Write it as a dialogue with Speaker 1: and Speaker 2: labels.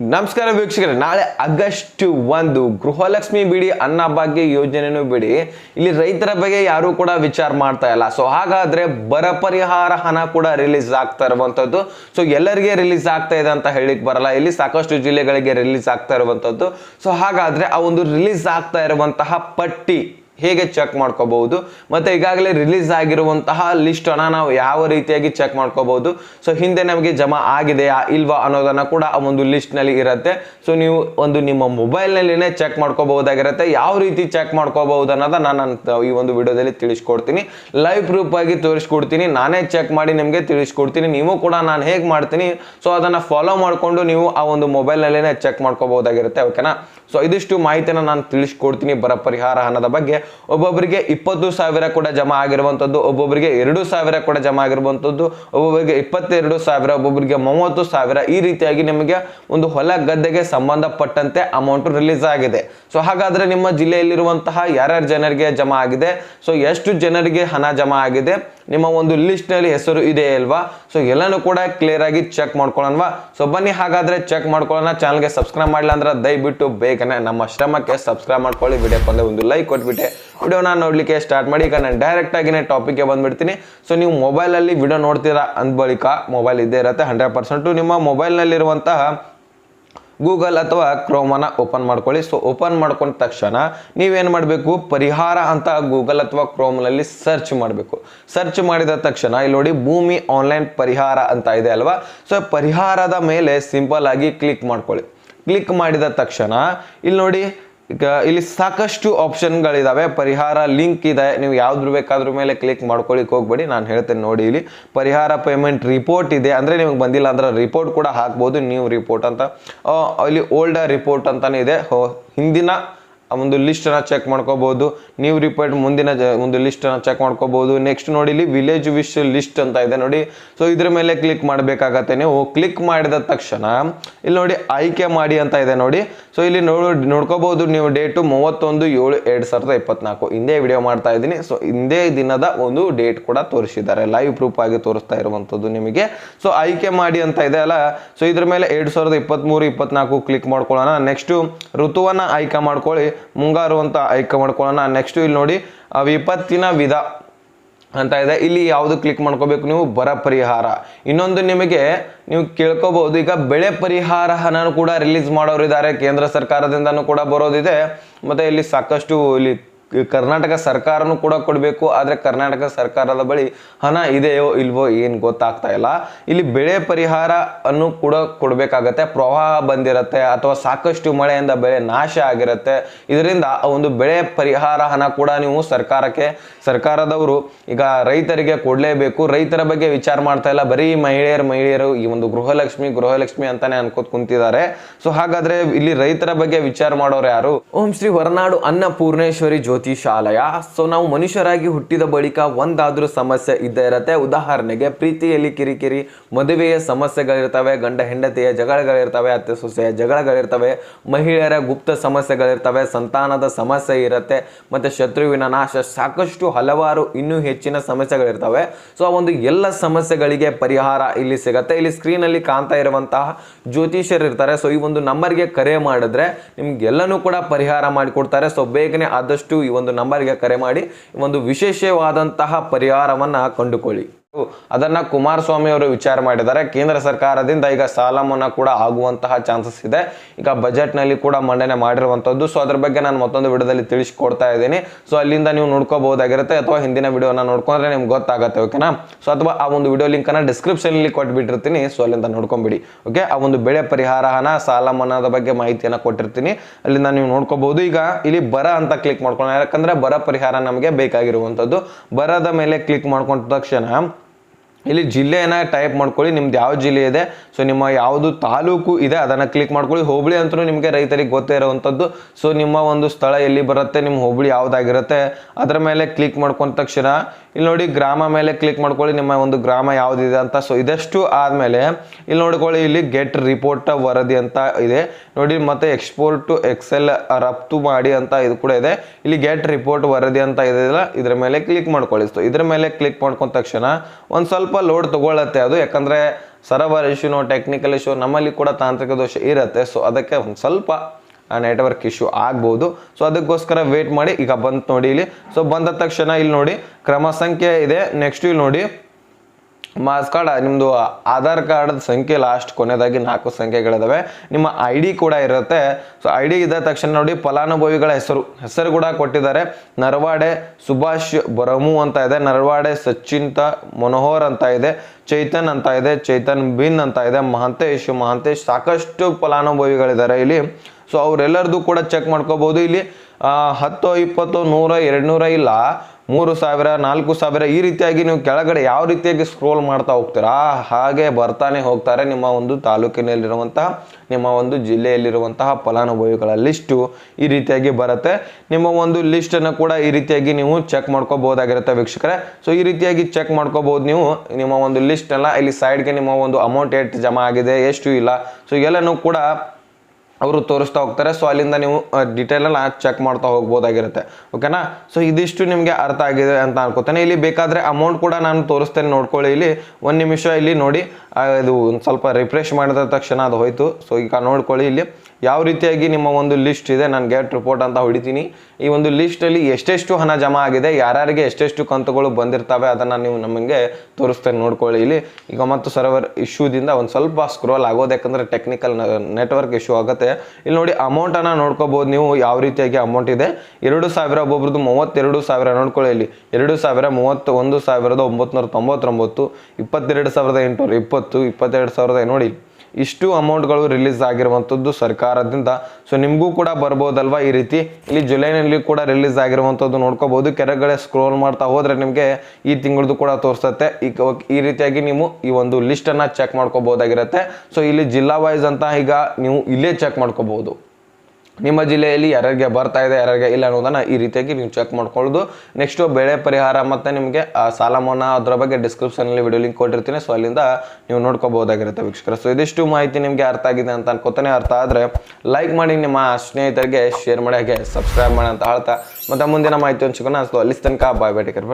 Speaker 1: ನಮಸ್ಕಾರ ವೀಕ್ಷಕರೇ, ನಾಳೆ ಆಗಸ್ಟ್ ಒಂದು ಗೃಹಲಕ್ಷ್ಮಿ ಬಿಡಿ ಅನ್ನ ಭಾಗ್ಯ ಯೋಜನೆನೂ ಬಿಡಿ. ಇಲ್ಲಿ ರೈತರ ಬಗ್ಗೆ ಯಾರು ಕೂಡ ವಿಚಾರ ಮಾಡ್ತಾ ಇಲ್ಲ. ಸೊ ಹಾಗಾದ್ರೆ ಬರ ಪರಿಹಾರ ಹಣ ಕೂಡ ರಿಲೀಸ್ ಆಗ್ತಾ ಇರುವಂತದ್ದು. ಸೊ ಎಲ್ಲರಿಗೆ ರಿಲೀಸ್ ಆಗ್ತಾ ಇದೆ ಅಂತ ಹೇಳಿಕ್ ಬರಲ್ಲ. ಇಲ್ಲಿ ಸಾಕಷ್ಟು ಜಿಲ್ಲೆಗಳಿಗೆ ರಿಲೀಸ್ ಆಗ್ತಾ ಇರುವಂತದ್ದು. ಸೊ ಹಾಗಾದ್ರೆ ಆ ಒಂದು ರಿಲೀಸ್ ಆಗ್ತಾ ಇರುವಂತಹ ಪಟ್ಟಿ ಹೇಗೆ ಚೆಕ್ ಮಾಡ್ಕೋಬಹುದು? ಮತ್ತೆ ಈಗಾಗಲೇ ರಿಲೀಸ್ ಆಗಿರುವಂತಹ ಲಿಸ್ಟ್ ಅನ್ನ ನಾವು ಯಾವ ರೀತಿಯಾಗಿ ಚೆಕ್ ಮಾಡ್ಕೋಬಹುದು? ಸೊ ಹಿಂದೆ ನಮಗೆ ಜಮಾ ಆಗಿದೆಯಾ ಇಲ್ವಾ ಅನ್ನೋದನ್ನ ಕೂಡ ಆ ಒಂದು ಲಿಸ್ಟ್ನಲ್ಲಿ ಇರುತ್ತೆ. ಸೊ ನೀವು ಒಂದು ನಿಮ್ಮ ಮೊಬೈಲ್ ನಲ್ಲಿನೇ ಚೆಕ್ ಮಾಡ್ಕೋಬಹುದಾಗಿರುತ್ತೆ. ಯಾವ ರೀತಿ ಚೆಕ್ ಮಾಡ್ಕೋಬಹುದು ಅನ್ನೋದನ್ನ ನಾನು ಈ ಒಂದು ವಿಡಿಯೋದಲ್ಲಿ ತಿಳಿಸ್ಕೊಡ್ತೀನಿ. ಲೈವ್ ಪ್ರೂಫ್ ಆಗಿ ತೋರಿಸ್ಕೊಡ್ತೀನಿ. ನಾನೇ ಚೆಕ್ ಮಾಡಿ ನಿಮಗೆ ತಿಳಿಸ್ಕೊಡ್ತೀನಿ. ನೀವು ಕೂಡ ನಾನು ಹೇಗೆ ಮಾಡ್ತೀನಿ? ಸೊ ಅದನ್ನ ಫಾಲೋ ಮಾಡಿಕೊಂಡು ನೀವು ಆ ಒಂದು ಮೊಬೈಲ್ ನಲ್ಲಿನೇ ಚೆಕ್ ಮಾಡ್ಕೋಬಹುದಾಗಿರುತ್ತೆ. ಓಕೆನಾ ಸೊ ಇದಿಷ್ಟು ಮಾಹಿತಿನ ನಾನು ತಿಳಿಸ್ಕೊಡ್ತೀನಿ. ಬರ ಪರಿಹಾರ ಹಣದ ಬಗ್ಗೆ. ಒಬ್ಬೊಬ್ಬರಿಗೆ ಇಪ್ಪತ್ತು ಸಾವಿರ ಕೂಡ ಜಮಾ ಆಗಿರುವಂಥದ್ದು ಒಬ್ಬೊಬ್ಬರಿಗೆ ಎರಡು ಸಾವಿರ ಕೂಡ ಜಮಾ ಆಗಿರುವಂಥದ್ದು ಒಬ್ಬೊಬ್ಬರಿಗೆ ಇಪ್ಪತ್ತೆರಡು ಸಾವಿರ, ಒಬ್ಬೊಬ್ಬರಿಗೆ ಮೂವತ್ತು ಸಾವಿರ ಈ ರೀತಿಯಾಗಿ ನಿಮಗೆ ಒಂದು ಹೊಲ ಗದ್ದೆಗೆ ಸಂಬಂಧಪಟ್ಟಂತೆ ಅಮೌಂಟ್ ರಿಲೀಸ್ ಆಗಿದೆ. ಸೊ ಹಾಗಾದ್ರೆ ನಿಮ್ಮ ಜಿಲ್ಲೆಯಲ್ಲಿರುವಂತಹ ಯಾರ್ಯಾರು ಜನರಿಗೆ ಜಮಾ ಆಗಿದೆ? ಸೊ ಎಷ್ಟು ಜನರಿಗೆ ಹಣ ಜಮಾ ಆಗಿದೆ? ನಿಮ್ಮ ಒಂದು ಲಿಸ್ಟ್ನಲ್ಲಿ ಹೆಸರು ಇದೆ ಅಲ್ವಾ? ಸೊ ಎಲ್ಲನೂ ಕೂಡ ಕ್ಲಿಯರ್ ಆಗಿ ಚೆಕ್ ಮಾಡ್ಕೊಳ್ಳೋಣವಾ? ಸೊ ಬನ್ನಿ, ಹಾಗಾದ್ರೆ ಚೆಕ್ ಮಾಡ್ಕೊಳ್ಳೋಣ. ಚಾನಲ್ಗೆ ಸಬ್ಸ್ಕ್ರೈಬ್ ಮಾಡಿಲ್ಲ ಅಂದ್ರೆ ದಯವಿಟ್ಟು ಬೇಗನೆ ನಮ್ಮ ಶ್ರಮಕ್ಕೆ ಸಬ್ಸ್ಕ್ರೈಬ್ ಮಾಡ್ಕೊಳ್ಳಿ. ವಿಡಿಯೋ ಬಂದೆ ಒಂದು ಲೈಕ್ ಕೊಟ್ಬಿಟ್ಟೆ. ವಿಡಿಯೋನ ನೋಡಲಿಕ್ಕೆ ಸ್ಟಾರ್ಟ್ ಮಾಡಿ. ಈಗ ನಾನು ಡೈರೆಕ್ಟ್ ಆಗಿನೇ ಟಾಪಿಕ್ಗೆ ಬಂದ್ಬಿಡ್ತೀನಿ. ಸೊ ನೀವು ಮೊಬೈಲಲ್ಲಿ ವಿಡಿಯೋ ನೋಡ್ತೀರಾ ಅಂದ ಬಳಿಕ ಮೊಬೈಲ್ ಇದ್ದೇ ಇರುತ್ತೆ. ಹಂಡ್ರೆಡ್ ಪರ್ಸೆಂಟು ನಿಮ್ಮ ಮೊಬೈಲ್ನಲ್ಲಿರುವಂತಹ ಗೂಗಲ್ ಅಥವಾ ಕ್ರೋಮನ್ನ ಓಪನ್ ಮಾಡ್ಕೊಳ್ಳಿ. ಸೊ ಓಪನ್ ಮಾಡ್ಕೊಂಡ ತಕ್ಷಣ ನೀವೇನು ಮಾಡಬೇಕು? ಪರಿಹಾರ ಅಂತ ಗೂಗಲ್ ಅಥವಾ ಕ್ರೋಮ್ನಲ್ಲಿ ಸರ್ಚ್ ಮಾಡಬೇಕು. ಸರ್ಚ್ ಮಾಡಿದ ತಕ್ಷಣ ಇಲ್ಲಿ ನೋಡಿ ಭೂಮಿ ಆನ್ಲೈನ್ ಪರಿಹಾರ ಅಂತ ಇದೆ ಅಲ್ವಾ? ಸೊ ಪರಿಹಾರದ ಮೇಲೆ ಸಿಂಪಲ್ ಆಗಿ ಕ್ಲಿಕ್ ಮಾಡ್ಕೊಳ್ಳಿ. ಕ್ಲಿಕ್ ಮಾಡಿದ ತಕ್ಷಣ ಇಲ್ಲಿ ನೋಡಿ ಈಗ ಇಲ್ಲಿ ಸಾಕಷ್ಟು ಆಪ್ಷನ್ಗಳಿದ್ದಾವೆ ಪರಿಹಾರ ಲಿಂಕ್ ಇದೆ. ನೀವು ಯಾವ್ದ್ರ ಬೇಕಾದ್ರೂ ಮೇಲೆ ಕ್ಲಿಕ್ ಮಾಡ್ಕೊಳಿಕ್ ಹೋಗ್ಬೇಡಿ. ನಾನು ಹೇಳ್ತೇನೆ ನೋಡಿ ಇಲ್ಲಿ. ಪರಿಹಾರ ಪೇಮೆಂಟ್ ರಿಪೋರ್ಟ್ ಇದೆ. ಅಂದರೆ ನಿಮಗೆ ಬಂದಿಲ್ಲ ಅಂದ್ರೆ ರಿಪೋರ್ಟ್ ಕೂಡ ಹಾಕ್ಬೋದು. ನೀವು ರಿಪೋರ್ಟ್ ಅಂತ ಇಲ್ಲಿ ಓಲ್ಡ್ ರಿಪೋರ್ಟ್ ಅಂತಲೇ ಇದೆ. ಹಿಂದಿನ ಆ ಒಂದು ಲಿಸ್ಟನ್ನು ಚೆಕ್ ಮಾಡ್ಕೋಬೋದು. ನೀವು ರಿಪೋರ್ಟ್ ಮುಂದಿನ ಜ- ಒಂದು ಲಿಸ್ಟನ್ನು ಚೆಕ್ ಮಾಡ್ಕೋಬೋದು. ನೆಕ್ಸ್ಟ್ ನೋಡಿ ಇಲ್ಲಿ ವಿಲೇಜ್ ವಿಶ್ ಲಿಸ್ಟ್ ಅಂತ ಇದೆ ನೋಡಿ. ಸೊ ಇದ್ರ ಮೇಲೆ ಕ್ಲಿಕ್ ಮಾಡಬೇಕಾಗತ್ತೆ ನೀವು. ಕ್ಲಿಕ್ ಮಾಡಿದ ತಕ್ಷಣ, ಇಲ್ಲಿ ನೋಡಿ ಆಯ್ಕೆ ಮಾಡಿ ಅಂತ ಇದೆ ನೋಡಿ. ಸೊ ಇಲ್ಲಿ ನೋಡಿ, ನೋಡ್ಕೋಬೋದು ನೀವು ಡೇಟು ಮೂವತ್ತೊಂದು ಏಳು ಎರಡು ಸಾವಿರದ ಇಪ್ಪತ್ನಾಲ್ಕು. ಹಿಂದೆ ವಿಡಿಯೋ ಮಾಡ್ತಾ ಇದ್ದೀನಿ. ಸೊ ಹಿಂದೆ ದಿನದ ಒಂದು ಡೇಟ್ ಕೂಡ ತೋರಿಸಿದ್ದಾರೆ. ಲೈವ್ ಪ್ರೂಫ್ ಆಗಿ ತೋರಿಸ್ತಾ ಇರುವಂಥದ್ದು ನಿಮಗೆ. ಸೊ ಆಯ್ಕೆ ಮಾಡಿ ಅಂತ ಇದೆ ಅಲ್ಲ. ಸೊ ಇದ್ರ ಮೇಲೆ ಎರಡ್ ಸಾವಿರದ ಇಪ್ಪತ್ತ್ಮೂರು ಇಪ್ಪತ್ನಾಲ್ಕು ಕ್ಲಿಕ್ ಮಾಡ್ಕೊಳ್ಳೋಣ. ನೆಕ್ಸ್ಟ್ ಋತುವನ್ನ ಆಯ್ಕೆ ಮಾಡ್ಕೊಳ್ಳಿ. ಮುಂಗಾರು ಅಂತ ಆಯ್ಕೆ ಮಾಡ್ಕೊಳ್ಳೋಣ. ನೆಕ್ಸ್ಟ್ ಇಲ್ಲಿ ನೋಡಿ ವಿಪತ್ತಿನ ವಿಧ ಅಂತ ಇದೆ. ಇಲ್ಲಿ ಯಾವುದು ಕ್ಲಿಕ್ ಮಾಡ್ಕೋಬೇಕು ನೀವು? ಬರ ಪರಿಹಾರ. ಇನ್ನೊಂದು ನಿಮಗೆ ನೀವು ಕೇಳ್ಕೋಬಹುದು ಈಗ ಬೆಳೆ ಪರಿಹಾರ ಹಣ ಕೂಡ ರಿಲೀಸ್ ಮಾಡೋರು ಇದ್ದಾರೆ ಕೇಂದ್ರ ಸರ್ಕಾರದಿಂದನೂ ಕೂಡ ಬರೋದಿದೆ. ಮತ್ತೆ ಇಲ್ಲಿ ಸಾಕಷ್ಟು ಇಲ್ಲಿ ಕರ್ನಾಟಕ ಸರ್ಕಾರನು ಕೂಡ ಕೊಡಬೇಕು, ಆದರೆ ಕರ್ನಾಟಕ ಸರ್ಕಾರದ ಬಳಿ ಹಣ ಇದೆಯೋ ಇಲ್ವೋ ಏನು ಗೊತ್ತಾಗ್ತಾ ಇಲ್ಲ. ಇಲ್ಲಿ ಬೆಳೆ ಪರಿಹಾರ ಅನ್ನು ಕೂಡ ಕೊಡಬೇಕಾಗತ್ತೆ. ಪ್ರವಾಹ ಬಂದಿರತ್ತೆ ಅಥವಾ ಸಾಕಷ್ಟು ಮಳೆಯಿಂದ ಬೆಳೆ ನಾಶ ಆಗಿರುತ್ತೆ. ಇದರಿಂದ ಒಂದು ಬೆಳೆ ಪರಿಹಾರ ಹಣ ಕೂಡ ನೀವು ಸರ್ಕಾರಕ್ಕೆ, ಸರ್ಕಾರದವರು ಈಗ ರೈತರಿಗೆ ಕೊಡಲೇಬೇಕು. ರೈತರ ಬಗ್ಗೆ ವಿಚಾರ ಮಾಡ್ತಾ ಇಲ್ಲ. ಬರೀ ಮಹಿಳೆಯರು ಮಹಿಳೆಯರು ಈ ಒಂದು ಗೃಹಲಕ್ಷ್ಮಿ ಗೃಹಲಕ್ಷ್ಮಿ ಅಂತಾನೆ ಅನ್ಕೋತ್ ಕುಂತಿದ್ದಾರೆ. ಸೊ ಹಾಗಾದ್ರೆ ಇಲ್ಲಿ ರೈತರ ಬಗ್ಗೆ ವಿಚಾರ ಮಾಡೋರು ಯಾರು? ಓಂ ಶ್ರೀ ಹೊರನಾಡು ಅನ್ನಪೂರ್ಣೇಶ್ವರಿ ಜ್ಯೋತಿಷಾಲಯ. ಸೊ ನಾವು ಮನುಷ್ಯರಾಗಿ ಹುಟ್ಟಿದ ಬಳಿಕ ಒಂದಾದರೂ ಸಮಸ್ಯೆ ಇದ್ದೇ ಇರುತ್ತೆ. ಉದಾಹರಣೆಗೆ, ಪ್ರೀತಿಯಲ್ಲಿ ಕಿರಿಕಿರಿ, ಮದುವೆಯ ಸಮಸ್ಯೆಗಳಿರ್ತವೆ, ಗಂಡ ಹೆಂಡತಿಯ ಜಗಳಗಳಿರ್ತವೆ, ಅತ್ತೆ ಸೊಸೆಯ ಜಗಳಗಳಿರ್ತವೆ, ಮಹಿಳೆಯರ ಗುಪ್ತ ಸಮಸ್ಯೆಗಳಿರ್ತವೆ, ಸಂತಾನದ ಸಮಸ್ಯೆ ಇರುತ್ತೆ, ಮತ್ತು ಶತ್ರುವಿನ ನಾಶ, ಸಾಕಷ್ಟು ಹಲವಾರು ಇನ್ನೂ ಹೆಚ್ಚಿನ ಸಮಸ್ಯೆಗಳಿರ್ತವೆ. ಸೊ ಆ ಒಂದು ಎಲ್ಲ ಸಮಸ್ಯೆಗಳಿಗೆ ಪರಿಹಾರ ಇಲ್ಲಿ ಸಿಗುತ್ತೆ. ಇಲ್ಲಿ ಸ್ಕ್ರೀನಲ್ಲಿ ಕಾಣ್ತಾ ಇರುವಂತಹ ಜ್ಯೋತಿಷ್ಯರು ಇರ್ತಾರೆ ಸೊ ಈ ಒಂದು ನಂಬರ್ಗೆ ಕರೆ ಮಾಡಿದ್ರೆ ನಿಮ್ಗೆಲ್ಲನೂ ಕೂಡ ಪರಿಹಾರ ಮಾಡಿಕೊಡ್ತಾರೆ. ಸೊ ಬೇಗನೆ ಆದಷ್ಟು ಈ ಒಂದು ನಂಬರ್ಗೆ ಕರೆ ಮಾಡಿ ಒಂದು ವಿಶೇಷವಾದಂತಹ ಪರಿಹಾರವನ್ನು ಕಂಡುಕೊಳ್ಳಿ. ಅದನ್ನ ಕುಮಾರಸ್ವಾಮಿ ಅವರು ವಿಚಾರ ಮಾಡಿದ್ದಾರೆ. ಕೇಂದ್ರ ಸರ್ಕಾರದಿಂದ ಈಗ ಸಾಲ ಮನ್ನಾ ಕೂಡ ಆಗುವಂತಹ ಚಾನ್ಸಸ್ ಇದೆ. ಈಗ ಬಜೆಟ್ನಲ್ಲಿ ಕೂಡ ಮಂಡನೆ ಮಾಡಿರುವಂತದ್ದು. ಸೊ ಅದ್ರ ಬಗ್ಗೆ ನಾನು ಮತ್ತೊಂದು ವಿಡಿಯೋದಲ್ಲಿ ತಿಳಿಸಿಕೊಡ್ತಾ ಇದ್ದೀನಿ. ಸೊ ಅಲ್ಲಿಂದ ನೀವು ನೋಡ್ಕೋಬಹುದಾಗಿರುತ್ತೆ ಅಥವಾ ಹಿಂದಿನ ವಿಡಿಯೋನ ನೋಡ್ಕೊಂಡ್ರೆ ನಿಮ್ಗೆ ಗೊತ್ತಾಗುತ್ತೆ ಓಕೆನಾ ಸೊ ಅಥವಾ ಆ ಒಂದು ವಿಡಿಯೋ ಲಿಂಕ್ ಅನ್ನ ಡಿಸ್ಕ್ರಿಪ್ಷನ್ ಅಲ್ಲಿ ಕೊಟ್ಬಿಟ್ಟಿರ್ತೀನಿ. ಸೊ ಅಲ್ಲಿಂದ ನೋಡ್ಕೊಂಬಿಡಿ ಓಕೆ ಆ ಒಂದು ಬೆಳೆ ಪರಿಹಾರ ಹಣ ಸಾಲ ಮನ್ನಾದ ಬಗ್ಗೆ ಮಾಹಿತಿಯನ್ನ ಕೊಟ್ಟಿರ್ತೀನಿ. ಅಲ್ಲಿಂದ ನೀವು ನೋಡ್ಕೋಬಹುದು. ಈಗ ಇಲ್ಲಿ ಬರ ಅಂತ ಕ್ಲಿಕ್ ಮಾಡ್ಕೊಳ್ಳೋಣ. ಯಾಕಂದ್ರೆ ಬರ ಪರಿಹಾರ ನಮಗೆ ಬೇಕಾಗಿರುವಂತದ್ದು. ಬರದ ಮೇಲೆ ಕ್ಲಿಕ್ ಮಾಡ್ಕೊಂಡ ತಕ್ಷಣ ಇಲ್ಲಿ ಜಿಲ್ಲೆಯನ್ನು ಟೈಪ್ ಮಾಡ್ಕೊಳ್ಳಿ, ನಿಮ್ದು ಯಾವ ಜಿಲ್ಲೆ ಇದೆ ಸೊ ನಿಮ್ಮ ಯಾವುದು ತಾಲೂಕು ಇದೆ, ಅದನ್ನು ಕ್ಲಿಕ್ ಮಾಡ್ಕೊಳ್ಳಿ. ಹೋಬಳಿ ಅಂತೂ ನಿಮಗೆ ರೈತರಿಗೆ ಗೊತ್ತೇ ಇರೋವಂಥದ್ದು ಸೊ ನಿಮ್ಮ ಒಂದು ಸ್ಥಳ ಎಲ್ಲಿ ಬರುತ್ತೆ ನಿಮ್ಮ ಹೋಬಳಿ ಯಾವುದಾಗಿರುತ್ತೆ, ಅದರ ಮೇಲೆ ಕ್ಲಿಕ್ ಮಾಡ್ಕೊಂಡ ತಕ್ಷಣ, ಇಲ್ಲಿ ನೋಡಿ ಗ್ರಾಮ ಮೇಲೆ ಕ್ಲಿಕ್ ಮಾಡ್ಕೊಳ್ಳಿ, ನಿಮ್ಮ ಒಂದು ಗ್ರಾಮ ಯಾವುದಿದೆ ಅಂತ. ಸೊ ಇದಷ್ಟು ಆದಮೇಲೆ, ಇಲ್ಲಿ ನೋಡ್ಕೊಳ್ಳಿ, ಇಲ್ಲಿ ಗೆಟ್ ರಿಪೋರ್ಟ್ ವರದಿ ಅಂತ ಇದೆ. ನೋಡಿ, ಮತ್ತೆ ಎಕ್ಸ್ಪೋರ್ಟ್ ಟು ಎಕ್ಸೆಲ್ ರಫ್ತು ಮಾಡಿ ಅಂತ ಇದು ಕೂಡ ಇದೆ. ಇಲ್ಲಿ ಗೆಟ್ ರಿಪೋರ್ಟ್ ವರದಿ ಅಂತ ಇದೆಯಲ್ಲ ಇದರ ಮೇಲೆ ಕ್ಲಿಕ್ ಮಾಡ್ಕೊಳ್ಳಿ. ಸೊ ಇದರ ಮೇಲೆ ಕ್ಲಿಕ್ ಮಾಡ್ಕೊಂಡ ತಕ್ಷಣ, ಒಂದು ಸ್ವಲ್ಪ ಲೋಡ್ ತಗೊಳ್ಳುತ್ತೆ ಅದು. ಯಾಕಂದ್ರೆ ಸರ್ವರ್ ಇಶ್ಯೂನೋ ಟೆಕ್ನಿಕಲ್ ಇಶ್ಯೂ ನಮ್ಮಲ್ಲಿ ಕೂಡ ತಾಂತ್ರಿಕ ದೋಷ ಇರುತ್ತೆ. ಸೊ ಅದಕ್ಕೆ ಒಂದು ಸ್ವಲ್ಪ ನೆಟ್ವರ್ಕ್ ಇಶ್ಯೂ ಆಗ್ಬೋದು. ಸೊ ಅದಕ್ಕೋಸ್ಕರ ವೇಟ್ ಮಾಡಿ, ಈಗ ಬಂತು ನೋಡಿ ಇಲ್ಲಿ. ಸೊ ಬಂದ ತಕ್ಷಣ ಇಲ್ಲಿ ನೋಡಿ, ಕ್ರಮ ಸಂಖ್ಯೆ ಇದೆ. ನೆಕ್ಸ್ಟ್ ಇಲ್ಲಿ ನೋಡಿ ಮಾಸ್ ಕಾರ್ಡ್ ನಿಮ್ಮದು ಆಧಾರ್ ಕಾರ್ಡ್ ಸಂಖ್ಯೆ ಲಾಸ್ಟ್ ಕೊನೆಯದಾಗಿ ನಾಲ್ಕು ಸಂಖ್ಯೆಗಳಿದ್ದಾವೆ ನಿಮ್ಮ ಐ ಡಿ ಕೂಡ ಇರುತ್ತೆ. ಸೊ ಐ ಡಿ ಇದ್ದ ತಕ್ಷಣ ನೋಡಿ, ಫಲಾನುಭವಿಗಳ ಹೆಸರು ಹೆಸರು ಕೂಡ ಕೊಟ್ಟಿದ್ದಾರೆ. ನರವಾಡೆ ಸುಭಾಷ್ ಬರಮು ಅಂತ ಇದೆ, ನರವಾಡೆ ಸಚಿಂತ ಮನೋಹರ್ ಅಂತ ಇದೆ, ಚೈತನ್ ಅಂತ ಇದೆ, ಚೈತನ್ ಬಿನ್ ಅಂತ ಇದೆ, ಮಹಂತೇಶ್ ಮಹಂತೇಶ್ ಸಾಕಷ್ಟು ಫಲಾನುಭವಿಗಳಿದ್ದಾರೆ ಇಲ್ಲಿ. ಸೊ ಅವರೆಲ್ಲರದು ಕೂಡ ಚೆಕ್ ಮಾಡ್ಕೋಬಹುದು ಇಲ್ಲಿ ಹತ್ತು, ಇಪ್ಪತ್ತು, ನೂರ ಎರಡು ನೂರ ಇಲ್ಲ. ಮೂರು ಸಾವಿರ, ನಾಲ್ಕು ಸಾವಿರ, ಈ ರೀತಿಯಾಗಿ ನೀವು ಕೆಳಗಡೆ ಯಾವ ರೀತಿಯಾಗಿ ಸ್ಕ್ರೋಲ್ ಮಾಡ್ತಾ ಹೋಗ್ತೀರಾ, ಹಾಗೆ ಬರ್ತಾನೆ ಹೋಗ್ತಾರೆ ನಿಮ್ಮ ಒಂದು ತಾಲೂಕಿನಲ್ಲಿರುವಂತಹ, ನಿಮ್ಮ ಒಂದು ಜಿಲ್ಲೆಯಲ್ಲಿರುವಂತಹ ಫಲಾನುಭವಿಗಳ ಲಿಸ್ಟು ಈ ರೀತಿಯಾಗಿ ಬರುತ್ತೆ. ನಿಮ್ಮ ಒಂದು ಲಿಸ್ಟನ್ನು ಕೂಡ ಈ ರೀತಿಯಾಗಿ ನೀವು ಚೆಕ್ ಮಾಡ್ಕೋಬಹುದಾಗಿರುತ್ತೆ ವೀಕ್ಷಕರೇ. ಸೊ ಈ ರೀತಿಯಾಗಿ ಚೆಕ್ ಮಾಡ್ಕೋಬಹುದು ನೀವು. ನಿಮ್ಮ ಒಂದು ಲಿಸ್ಟ್ ಎಲ್ಲ ಇಲ್ಲಿ ಸೈಡ್ಗೆ ನಿಮ್ಮ ಒಂದು ಅಮೌಂಟ್ ಎಷ್ಟು ಜಮಾ ಆಗಿದೆ, ಎಷ್ಟು ಇಲ್ಲ. ಸೊ ಎಲ್ಲನೂ ಕೂಡ ಅವರು ತೋರಿಸ್ತಾ ಹೋಗ್ತಾರೆ. ಸೊ ಅಲ್ಲಿಂದ ನೀವು ಡಿಟೇಲ್ ಅಲ್ಲಿ ಚೆಕ್ ಮಾಡ್ತಾ ಹೋಗ್ಬೋದಾಗಿರುತ್ತೆ. ಓಕೆನಾ ಸೊ ಇದಿಷ್ಟು ನಿಮಗೆ ಅರ್ಥ ಆಗಿದೆ ಅಂತ ಅನ್ಕೋತೇನೆ. ಇಲ್ಲಿ ಬೇಕಾದ್ರೆ ಅಮೌಂಟ್ ಕೂಡ ನಾನು ತೋರಿಸ್ತೇನೆ, ನೋಡ್ಕೊಳ್ಳಿ. ಇಲ್ಲಿ ಒಂದು ನಿಮಿಷ ಇಲ್ಲಿ ನೋಡಿ. ಇದು ಒಂದು ಸ್ವಲ್ಪ ರಿಫ್ರೆಶ್ ಮಾಡಿದ ತಕ್ಷಣ ಅದು ಹೋಯಿತು. ಸೊ ಈಗ ನೋಡ್ಕೊಳ್ಳಿ ಇಲ್ಲಿ. ಯಾವ ರೀತಿಯಾಗಿ ನಿಮ್ಮ ಒಂದು ಲಿಸ್ಟ್ ಇದೆ? ನಾನು ಗೆಟ್ ರಿಪೋರ್ಟ್ ಅಂತ ಹೊಡಿತೀನಿ. ಈ ಒಂದು ಲಿಸ್ಟಲ್ಲಿ ಎಷ್ಟೆಷ್ಟು ಹಣ ಜಮಾ ಆಗಿದೆ? ಯಾರ್ಯಾರಿಗೆ ಎಷ್ಟೆಷ್ಟು ಕಂತುಗಳು ಬಂದಿರ್ತವೆ? ಅದನ್ನು ನೀವು ನಮಗೆ ತೋರಿಸ್ತೇನೆ ನೋಡ್ಕೊಳ್ಳಿ ಇಲ್ಲಿ. ಈಗ ಮತ್ತು ಸರ್ವರ್ ಇಶ್ಯೂದಿಂದ ಒಂದು ಸ್ವಲ್ಪ ಸ್ಕ್ರೋಲ್ ಆಗೋದು. ಯಾಕಂದರೆ ಟೆಕ್ನಿಕಲ್ ನೆಟ್ವರ್ಕ್ ಇಶ್ಯೂ ಆಗುತ್ತೆ. ಇಲ್ಲಿ ನೋಡಿ ಅಮೌಂಟನ್ನು ನೋಡ್ಕೋಬೋದು ನೀವು ಯಾವ ರೀತಿಯಾಗಿ ಅಮೌಂಟ್ ಇದೆ. ಎರಡು ಸಾವಿರ ಒಬ್ಬೊಬ್ರದ್ದು ಮೂವತ್ತೆರಡು ಸಾವಿರ. ನೋಡ್ಕೊಳ್ಳಿ ಇಲ್ಲಿ. ಎರಡು ಸಾವಿರ ಮೂವತ್ತು ಒಂದು ಸಾವಿರದ ಒಂಬತ್ನೂರ ತೊಂಬತ್ತೊಂಬತ್ತು. ಇಪ್ಪತ್ತೆರಡು ಸಾವಿರದ ಎಂಟುನೂರ ಇಪ್ಪತ್ತು. ಇಪ್ಪತ್ತೆರಡು ಸಾವಿರದ ನೋಡಿ ಇಷ್ಟು ಅಮೌಂಟ್ಗಳು ರಿಲೀಸ್ ಆಗಿರುವಂಥದ್ದು ಸರ್ಕಾರದಿಂದ. ಸೊ ನಿಮಗೂ ಕೂಡ ಬರ್ಬೋದಲ್ವಾ ಈ ರೀತಿ? ಇಲ್ಲಿ ಜುಲೈನಲ್ಲಿ ಕೂಡ ರಿಲೀಸ್ ಆಗಿರುವಂಥದ್ದು ನೋಡ್ಕೋಬೋದು. ಕೆಳಗಡೆ ಸ್ಕ್ರೋಲ್ ಮಾಡ್ತಾ ಹೋದರೆ ನಿಮಗೆ ಈ ತಿಂಗಳದ್ದು ಕೂಡ ತೋರಿಸುತ್ತೆ. ಈಗ ಈ ರೀತಿಯಾಗಿ ನೀವು ಈ ಒಂದು ಲಿಸ್ಟನ್ನು ಚೆಕ್ ಮಾಡ್ಕೋಬೋದಾಗಿರುತ್ತೆ. ಸೊ ಇಲ್ಲಿ ಜಿಲ್ಲಾ ವೈಸ್ ಅಂತ ಈಗ ನೀವು ಇಲ್ಲೇ ಚೆಕ್ ಮಾಡ್ಕೋಬಹುದು ನಿಮ್ಮ ಜಿಲ್ಲೆಯಲ್ಲಿ ಯಾರಿಗೆ ಬರ್ತಾ ಇದೆ ಯಾರಿಗೆ ಇಲ್ಲ ಅನ್ನೋದನ್ನ ಈ ರೀತಿಯಾಗಿ ನೀವು ಚೆಕ್ ಮಾಡ್ಕೊಳ್ಳೋದು. ನೆಕ್ಸ್ಟ್ ಬೆಳೆ ಪರಿಹಾರ ಮತ್ತೆ ನಿಮಗೆ ಸಾಲ ಮನ್ನಾ ಅದರ ಬಗ್ಗೆ ಡಿಸ್ಕ್ರಿಪ್ಷನಲ್ಲಿ ವಿಡಿಯೋ ಲಿಂಕ್ ಕೊಟ್ಟಿರ್ತೀನಿ. ಸೊ ಅಲ್ಲಿಂದ ನೀವು ನೋಡ್ಕೋಬೋದಾಗಿರುತ್ತೆ ವೀಕ್ಷಕರ. ಸೊ ಇದಿಷ್ಟು ಮಾಹಿತಿ ನಿಮಗೆ ಅರ್ಥ ಆಗಿದೆ ಅಂತ ಅನ್ಕೋತಾನೆ. ಅರ್ಥ ಆದರೆ ಲೈಕ್ ಮಾಡಿ ನಿಮ್ಮ ಸ್ನೇಹಿತರಿಗೆ ಶೇರ್ ಮಾಡಿ, ಹಾಗೆ ಸಬ್ಸ್ಕ್ರೈಬ್ ಮಾಡಿ ಅಂತ ಹೇಳ್ತಾ. ಮತ್ತು ಮುಂದಿನ ಮಾಹಿತಿ ಹಂಚಿಕೊಂಡು ಸೊ ಅಲ್ಲಿ ತನಕ ಬಾಯ್ ಬಾಯ್ ಟೇಕರ್